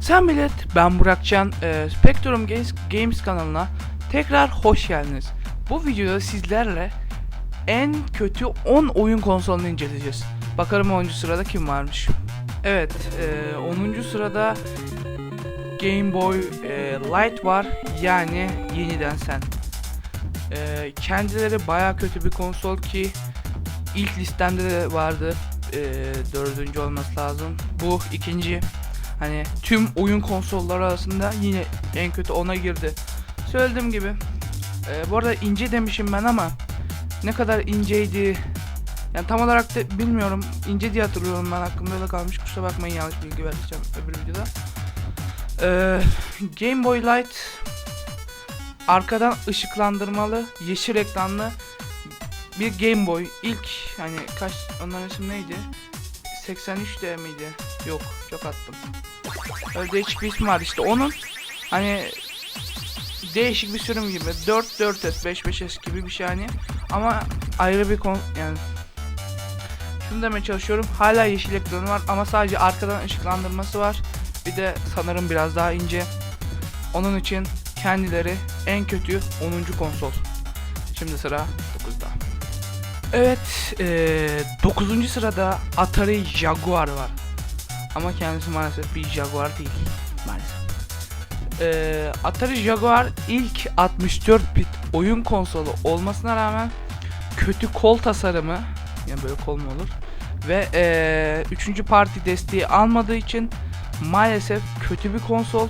Sen millet, ben Burakcan, e, Spectrum Games, Games kanalına tekrar hoş geldiniz. Bu videoda sizlerle en kötü 10 oyun konsolunu inceleyeceğiz. Bakalım 10. sırada kim varmış. Evet, e, 10. sırada Game Boy e, Light var, yani yeniden sen. E, kendileri baya kötü bir konsol ki ilk listemde de vardı. E, dördüncü olması lazım. Bu ikinci Hani tüm oyun konsolları arasında yine en kötü ona girdi. Söylediğim gibi. e, bu arada ince demişim ben ama ne kadar inceydi yani tam olarak da bilmiyorum. İnce diye hatırlıyorum ben aklımda öyle kalmış. Kusura bakmayın yanlış bilgi vereceğim öbür videoda. E, Game Boy Light arkadan ışıklandırmalı yeşil ekranlı bir Game Boy. İlk hani kaç onların ismi neydi? 83D miydi? Yok çok attım. Öyle değişik bir ismi var işte onun hani değişik bir sürüm gibi 4 4S 5 5S gibi bir şey hani ama ayrı bir kon yani şunu demeye çalışıyorum hala yeşil ekranı var ama sadece arkadan ışıklandırması var bir de sanırım biraz daha ince onun için kendileri en kötü 10. konsol şimdi sıra 9'da Evet, 9. sırada Atari Jaguar var. Ama kendisi maalesef bir Jaguar değil. Maalesef. Eee, Atari Jaguar ilk 64 bit oyun konsolu olmasına rağmen kötü kol tasarımı, yani böyle kol mu olur? Ve eee üçüncü parti desteği almadığı için maalesef kötü bir konsol.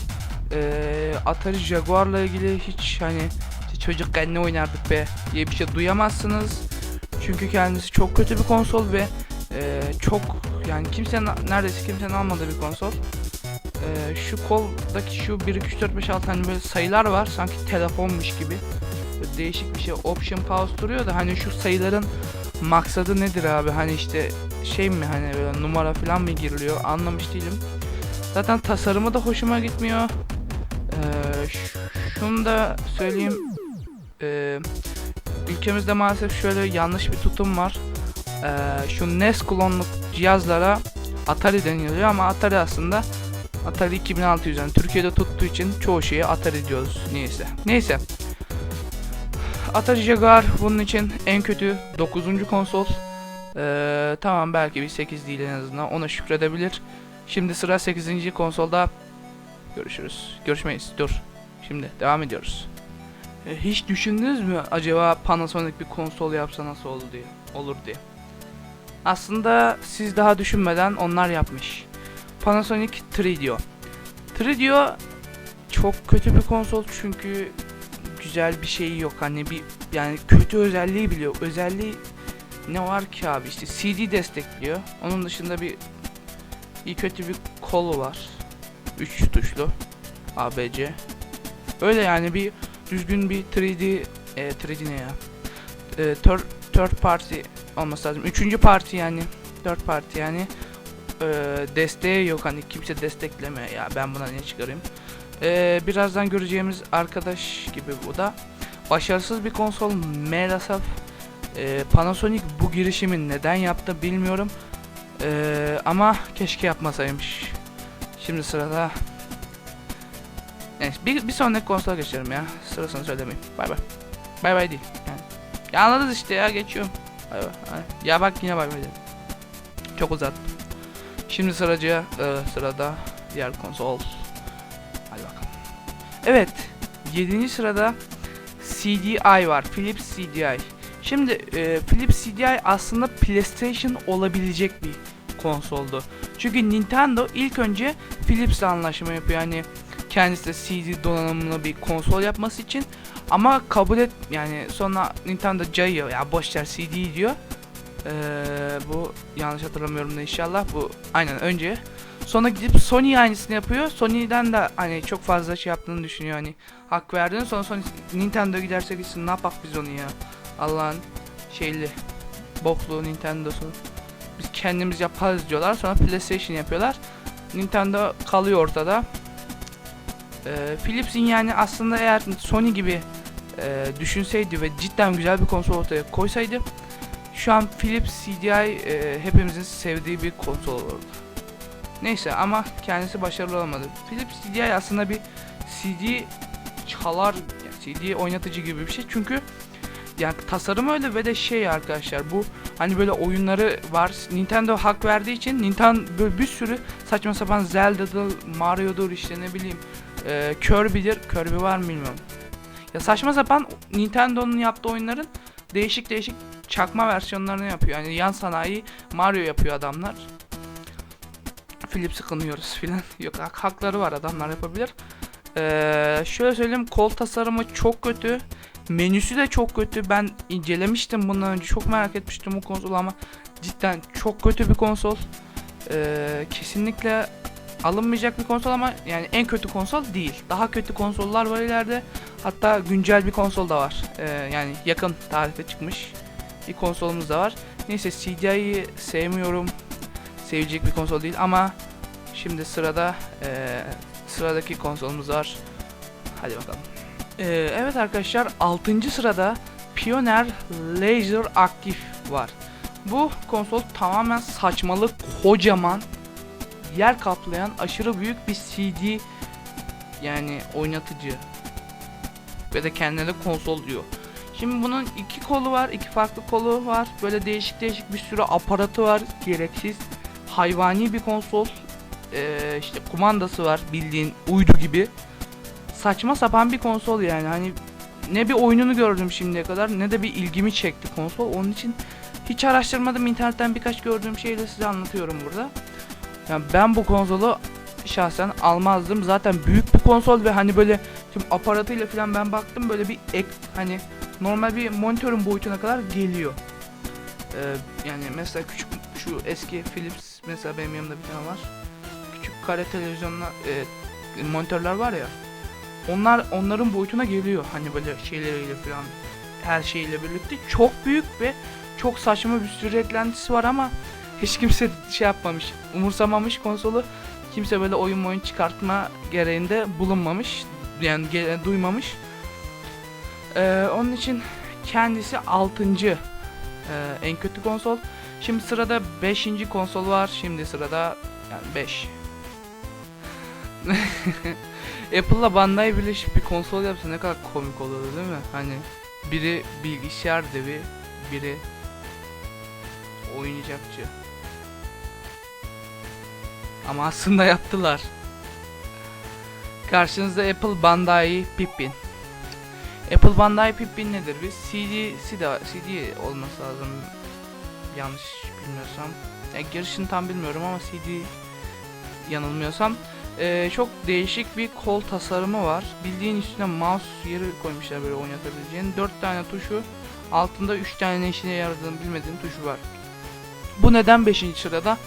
Eee Atari Jaguar'la ilgili hiç hani çocukken ne oynardık be diye bir şey duyamazsınız. Çünkü kendisi çok kötü bir konsol ve e, çok yani kimsenin neredeyse kimsenin almadığı bir konsol. E, şu koldaki şu 1 2 3 4 5 6 hani böyle sayılar var sanki telefonmuş gibi. Böyle değişik bir şey. Option pause duruyor da hani şu sayıların maksadı nedir abi? Hani işte şey mi hani böyle numara falan mı giriliyor? Anlamış değilim. Zaten tasarımı da hoşuma gitmiyor. Ee, şunu da söyleyeyim. Ee, ülkemizde maalesef şöyle yanlış bir tutum var. Ee, şu NES klonluk cihazlara Atari deniliyor ama Atari aslında Atari 2600 yani Türkiye'de tuttuğu için çoğu şeye Atari diyoruz neyse. Neyse. Atari Jaguar bunun için en kötü 9. konsol. Ee, tamam belki bir 8 değil en azından ona şükredebilir. Şimdi sıra 8. konsolda görüşürüz. Görüşmeyiz. Dur. Şimdi devam ediyoruz. E, Hiç düşündünüz mü acaba Panasonic bir konsol yapsa nasıl olur diye, olur diye. Aslında siz daha düşünmeden onlar yapmış. Panasonic 3DO. 3DO çok kötü bir konsol çünkü güzel bir şeyi yok. Hani bir yani kötü özelliği biliyor. Özelliği ne var ki abi işte CD destekliyor. Onun dışında bir iyi kötü bir kolu var. 3 tuşlu ABC. Öyle yani bir düzgün bir 3D e, 3D ne ya? E, third, third party olması lazım. Üçüncü parti yani. Third party yani. E, desteği yok hani kimse destekleme ya ben buna ne çıkarayım. E, birazdan göreceğimiz arkadaş gibi bu da. Başarısız bir konsol maalesef. E, Panasonic bu girişimi neden yaptı bilmiyorum. E, ama keşke yapmasaymış. Şimdi sırada Neyse bir, bir sonraki konsola geçelim ya. Sırasını söylemeyeyim. Bay bay. Bay bay değil. Yani. Ya anladınız işte ya geçiyorum. Bay bay. Ya bak yine bay bay dedim. Çok uzattım. Şimdi sıracıya e, sırada diğer konsol. Hadi bakalım. Evet. 7. sırada CDI var. Philips CDI. Şimdi e, Philips CDI aslında PlayStation olabilecek bir konsoldu. Çünkü Nintendo ilk önce Philips'le anlaşma yapıyor. Yani kendisi de CD donanımlı bir konsol yapması için ama kabul et yani sonra Nintendo cayıyor ya boş ver CD diyor. Ee, bu yanlış hatırlamıyorum da inşallah bu aynen önce sonra gidip Sony aynısını yapıyor. Sony'den de hani çok fazla şey yaptığını düşünüyor hani hak verdiğini sonra Sony Nintendo giderse gitsin ne yapak biz onu ya Allah'ın şeyli boklu Nintendo'su biz kendimiz yaparız diyorlar sonra PlayStation yapıyorlar. Nintendo kalıyor ortada. Ee, Philips'in yani aslında eğer Sony gibi e, düşünseydi ve cidden güzel bir konsol ortaya koysaydı şu an Philips CDI e, hepimizin sevdiği bir konsol olurdu. Neyse ama kendisi başarılı olamadı. Philips CDI aslında bir CD çalar, yani CD oynatıcı gibi bir şey. Çünkü yani tasarım öyle ve de şey arkadaşlar bu hani böyle oyunları var. Nintendo hak verdiği için Nintendo böyle bir sürü saçma sapan Zelda'dır, Mario'dur işte ne bileyim e, Kirby'dir. Kirby var mı bilmiyorum. Ya saçma sapan Nintendo'nun yaptığı oyunların değişik değişik çakma versiyonlarını yapıyor. Yani yan sanayi Mario yapıyor adamlar. Philips'i kınıyoruz filan. Yok hak- hakları var adamlar yapabilir. Ee, şöyle söyleyeyim kol tasarımı çok kötü. Menüsü de çok kötü. Ben incelemiştim bundan önce. Çok merak etmiştim bu konsolu ama cidden çok kötü bir konsol. Ee, kesinlikle alınmayacak bir konsol ama yani en kötü konsol değil. Daha kötü konsollar var ileride. Hatta güncel bir konsol da var. Ee, yani yakın tarihte çıkmış bir konsolumuz da var. Neyse CDI'yi sevmiyorum. Sevecek bir konsol değil ama şimdi sırada eee, sıradaki konsolumuz var. Hadi bakalım. Eee, evet arkadaşlar 6. sırada Pioneer Laser Active var. Bu konsol tamamen saçmalık, kocaman, yer kaplayan aşırı büyük bir CD yani oynatıcı ve de kendine de konsol diyor. Şimdi bunun iki kolu var, iki farklı kolu var. Böyle değişik değişik bir sürü aparatı var, gereksiz. Hayvani bir konsol. Ee, işte kumandası var bildiğin uydu gibi. Saçma sapan bir konsol yani. Hani ne bir oyununu gördüm şimdiye kadar ne de bir ilgimi çekti konsol. Onun için hiç araştırmadım. internetten birkaç gördüğüm şeyi de size anlatıyorum burada. Yani ben bu konsolu şahsen almazdım. Zaten büyük bir konsol ve hani böyle şimdi aparatıyla falan ben baktım böyle bir ek hani normal bir monitörün boyutuna kadar geliyor. Ee, yani mesela küçük şu eski Philips mesela benim yanımda bir tane var. Küçük kare televizyonlar e, monitörler var ya. Onlar onların boyutuna geliyor. Hani böyle şeyleriyle falan her şeyle birlikte çok büyük ve çok saçma bir sürü eklentisi var ama hiç kimse şey yapmamış, umursamamış konsolu. Kimse böyle oyun oyun çıkartma gereğinde bulunmamış. Yani duymamış. Ee, onun için kendisi 6. en kötü konsol. Şimdi sırada 5. konsol var. Şimdi sırada yani 5. Apple'la Bandai birleşip bir konsol yapsa ne kadar komik olurdu değil mi? Hani biri bilgisayar devi, biri oyuncakçı. Ama aslında yaptılar. Karşınızda Apple Bandai Pippin. Apple Bandai Pippin nedir? Bir CD'si de CD olması lazım. Yanlış bilmiyorsam. Ya girişini tam bilmiyorum ama CD yanılmıyorsam. Ee, çok değişik bir kol tasarımı var. Bildiğin üstüne mouse yeri koymuşlar böyle oynatabileceğin. 4 tane tuşu, altında 3 tane ne işine yaradığını bilmediğin tuşu var. Bu neden 5. sırada?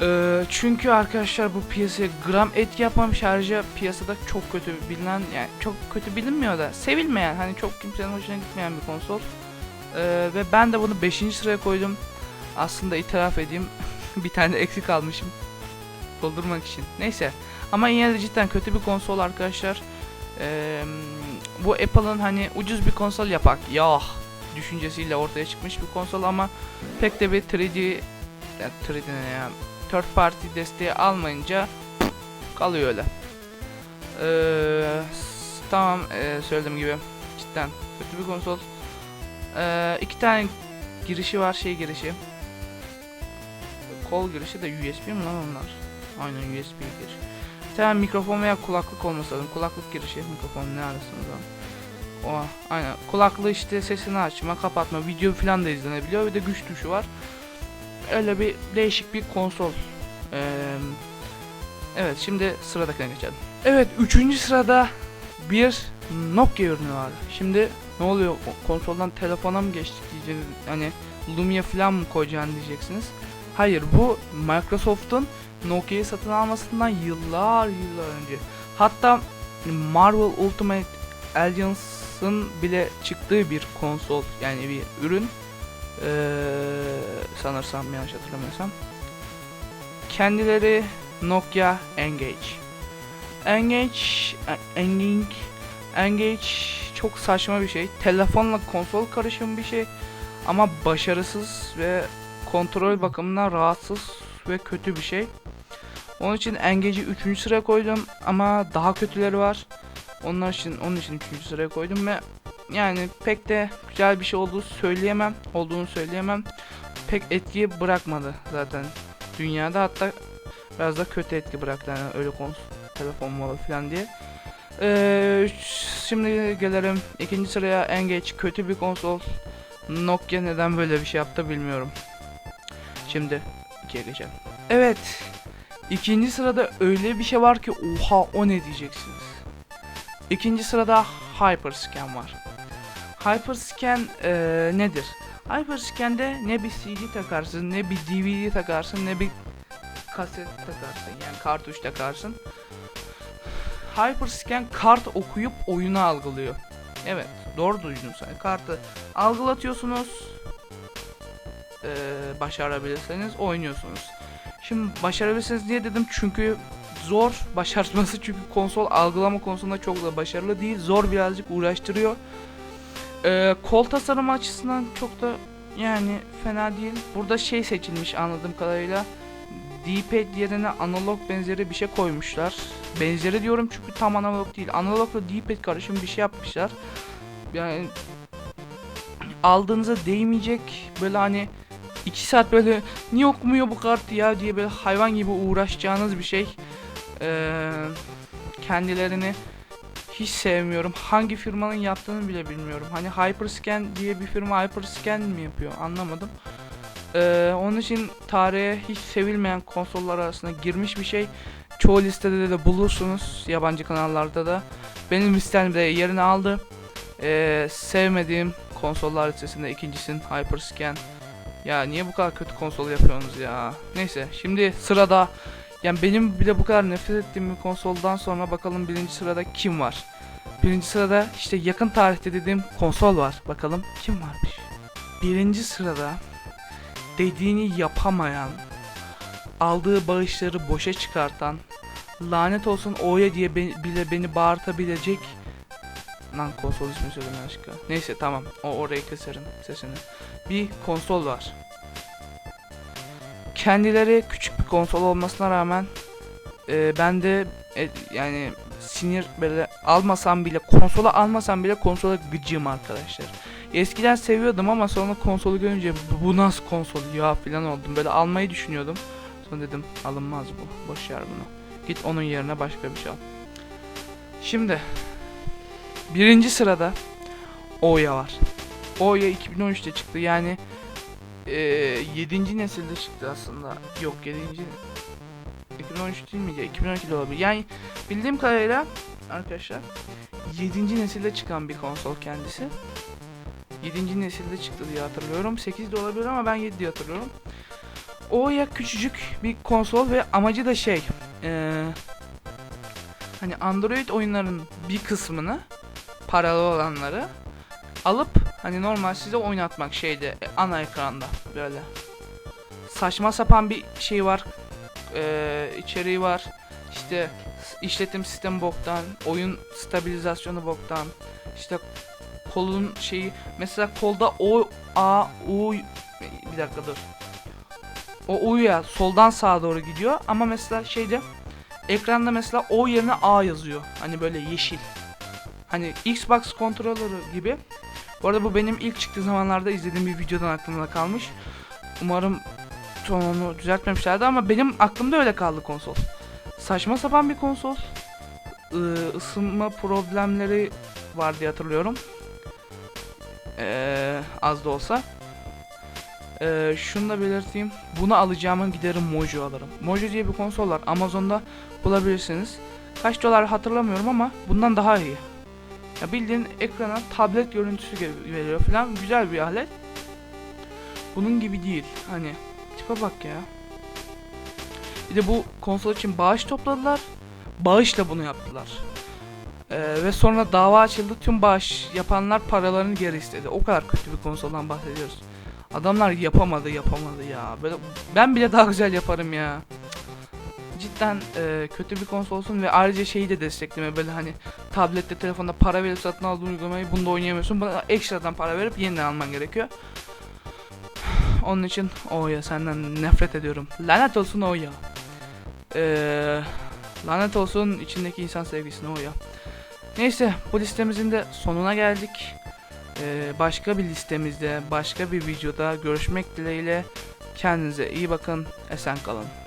Ee, çünkü arkadaşlar bu piyasaya gram etki yapmamış ayrıca piyasada çok kötü bilinen yani çok kötü bilinmiyor da sevilmeyen hani çok kimsenin hoşuna gitmeyen bir konsol. Ee, ve ben de bunu 5. sıraya koydum. Aslında itiraf edeyim bir tane eksik almışım doldurmak için. Neyse ama yine de cidden kötü bir konsol arkadaşlar. Ee, bu Apple'ın hani ucuz bir konsol yapak ya düşüncesiyle ortaya çıkmış bir konsol ama pek de bir 3D yani 3D ne ya third party desteği almayınca kalıyor öyle. Ee, tamam ee, söylediğim gibi cidden kötü bir konsol. Ee, iki tane girişi var şey girişi. Kol girişi de USB mi lan onlar? Aynen USB giriş. Bir tane mikrofon veya kulaklık olması lazım. Kulaklık girişi mikrofon ne arasında? O aynen. Kulaklığı işte sesini açma, kapatma, video falan da izlenebiliyor. Bir de güç tuşu var. Öyle bir değişik bir konsol. Ee, evet şimdi sıradakine geçelim. Evet üçüncü sırada bir Nokia ürünü var. Şimdi ne oluyor konsoldan telefona mı geçtik diyeceğiniz hani Lumia falan mı koyacaksın diyeceksiniz. Hayır bu Microsoft'un Nokia'yı satın almasından yıllar yıllar önce. Hatta Marvel Ultimate Alliance'ın bile çıktığı bir konsol yani bir ürün. Ee, sanırsam yanlış hatırlamıyorsam. Kendileri Nokia Engage. Engage, Engage, Engage çok saçma bir şey. Telefonla konsol karışım bir şey. Ama başarısız ve kontrol bakımından rahatsız ve kötü bir şey. Onun için Engage'i 3. sıraya koydum ama daha kötüleri var. Onlar için onun için 3. sıraya koydum ve yani pek de güzel bir şey olduğu söyleyemem. Olduğunu söyleyemem. Pek etki bırakmadı zaten dünyada hatta biraz da kötü etki bıraktı yani öyle konu telefon malı falan diye. Ee, şimdi gelelim ikinci sıraya Engage kötü bir konsol. Nokia neden böyle bir şey yaptı bilmiyorum. Şimdi ikiye geçelim. Evet. ikinci sırada öyle bir şey var ki oha o ne diyeceksiniz. İkinci sırada Hyperscan var. Hyperscan eee nedir? Hyperscan'de ne bir CD takarsın, ne bir DVD takarsın, ne bir kaset takarsın yani kartuş takarsın. Hyperscan kart okuyup oyunu algılıyor. Evet, doğru duydunuz. Yani kartı algılatıyorsunuz. Eee başarabilirseniz oynuyorsunuz. Şimdi başarabilirsiniz diye dedim çünkü zor başarması çünkü konsol algılama konusunda çok da başarılı değil. Zor birazcık uğraştırıyor. Ee, kol tasarımı açısından çok da yani fena değil. Burada şey seçilmiş anladığım kadarıyla. D-pad yerine analog benzeri bir şey koymuşlar. Benzeri diyorum çünkü tam analog değil. Analogla D-pad karışım bir şey yapmışlar. Yani aldığınıza değmeyecek böyle hani 2 saat böyle niye okumuyor bu kart ya diye böyle hayvan gibi uğraşacağınız bir şey. Ee, kendilerini hiç sevmiyorum. Hangi firmanın yaptığını bile bilmiyorum. Hani Hyperscan diye bir firma Hyperscan mi yapıyor anlamadım. Ee, onun için tarihe hiç sevilmeyen konsollar arasına girmiş bir şey. Çoğu listede de bulursunuz yabancı kanallarda da. Benim listemde yerini aldı. Ee, sevmediğim konsollar listesinde ikincisin Hyperscan. Ya niye bu kadar kötü konsol yapıyorsunuz ya? Neyse şimdi sırada yani benim bile bu kadar nefret ettiğim bir konsoldan sonra bakalım birinci sırada kim var? Birinci sırada işte yakın tarihte dediğim konsol var. Bakalım kim varmış? Birinci sırada dediğini yapamayan, aldığı bağışları boşa çıkartan, lanet olsun O'ya diye be- bile beni bağırtabilecek Lan konsol ismi söyleme aşkı. Neyse tamam. O orayı keserim sesini. Bir konsol var. Kendileri küçük bir konsol olmasına rağmen e, ben de e, yani sinir böyle almasam bile konsola almasam bile konsola gıcığım arkadaşlar. Eskiden seviyordum ama sonra konsolu görünce bu, nasıl konsol ya falan oldum. Böyle almayı düşünüyordum. Sonra dedim alınmaz bu. Boş ver bunu. Git onun yerine başka bir şey al. Şimdi birinci sırada Oya var. Oya 2013'te çıktı yani e, 7. nesilde çıktı aslında. Yok 7. 2013 değil miydi? 2012'de olabilir. Yani bildiğim kadarıyla arkadaşlar 7. nesilde çıkan bir konsol kendisi. 7. nesilde çıktı diye hatırlıyorum. 8 de olabilir ama ben 7 diye hatırlıyorum. O ya küçücük bir konsol ve amacı da şey eee hani Android oyunların bir kısmını paralı olanları alıp hani normal size oynatmak şeyde e, ana ekranda böyle. Saçma sapan bir şey var eee içeriği var. İşte işletim sistemi boktan oyun stabilizasyonu boktan. İşte kolun şeyi mesela kolda O A U bir dakika dur. O U'ya soldan sağa doğru gidiyor ama mesela şeyde ekranda mesela O yerine A yazıyor. Hani böyle yeşil. Hani Xbox kontrolörü gibi bu arada bu benim ilk çıktığı zamanlarda izlediğim bir videodan aklımda kalmış umarım onu düzeltmemişlerdi ama benim aklımda öyle kaldı konsol saçma sapan bir konsol Iı, ısınma problemleri var diye hatırlıyorum ee, az da olsa. Ee, şunu da belirteyim. Bunu alacağımın giderim Mojo alırım. Mojo diye bir konsol var. Amazon'da bulabilirsiniz. Kaç dolar hatırlamıyorum ama bundan daha iyi. Ya bildiğin ekrana tablet görüntüsü veriyor falan. Güzel bir alet. Bunun gibi değil. Hani tipe bak ya. Bir de bu konsol için bağış topladılar. Bağışla bunu yaptılar. Ee, ve sonra dava açıldı. Tüm bağış yapanlar paralarını geri istedi. O kadar kötü bir konsoldan bahsediyoruz. Adamlar yapamadı yapamadı ya. Böyle ben bile daha güzel yaparım ya. Cidden e, kötü bir konsolsun ve ayrıca şeyi de destekleme böyle hani tablette telefonda para verip satın aldığın uygulamayı bunda oynayamıyorsun. Buna ekstradan para verip yeniden alman gerekiyor. Onun için o ya senden nefret ediyorum. Lanet olsun o ya. Ee, lanet olsun içindeki insan sevgisine o ya. Neyse bu listemizin de sonuna geldik. Ee, başka bir listemizde, başka bir videoda görüşmek dileğiyle. Kendinize iyi bakın, esen kalın.